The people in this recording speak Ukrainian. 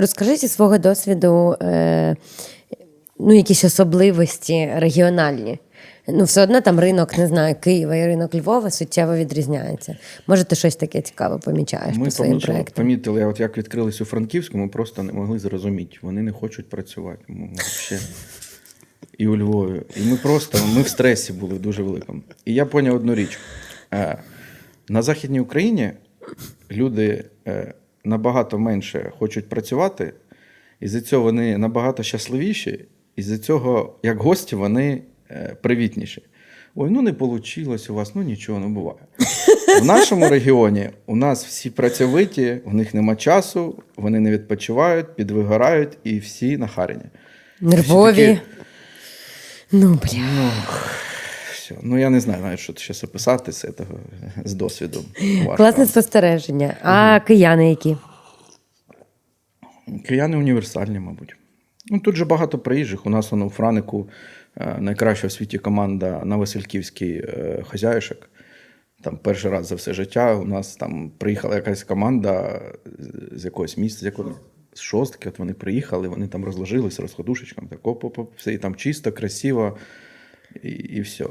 Розкажи зі свого досвіду е, ну, якісь особливості регіональні. Ну, все одно там ринок, не знаю, Києва і ринок Львова суттєво відрізняється. Може, ти щось таке цікаве помічаєш Ми по своїм проєктам? помітили, от як відкрились у Франківську, ми просто не могли зрозуміти. Вони не хочуть працювати. Ми. І у Львові. І ми просто ми в стресі були дуже великому. І я зрозумів одну річ. Е, На Західній Україні люди е, набагато менше хочуть працювати, і за цього вони набагато щасливіші, і за цього, як гості, вони е, привітніші. Ой, ну не вийшло у вас, ну нічого, не буває. В нашому регіоні у нас всі працьовиті, у них нема часу, вони не відпочивають, підвигорають і всі нахарені. Нервові. Всі такі, Ну, бля. Ну, все. ну я не знаю навіть, що ще описати з цього з досвіду. Важко. Класне спостереження. А кияни які? Кияни універсальні, мабуть. Ну, тут же багато приїжджих. У нас воно у Франику е, найкраща в світі команда на Васильківській е, хазяюшек. Там перший раз за все життя. У нас там приїхала якась команда з- якогось міста, з якого з шостки. От вони приїхали, вони там розложились розходушечком, так оп, оп, оп, все і там чисто, красиво, і, і все.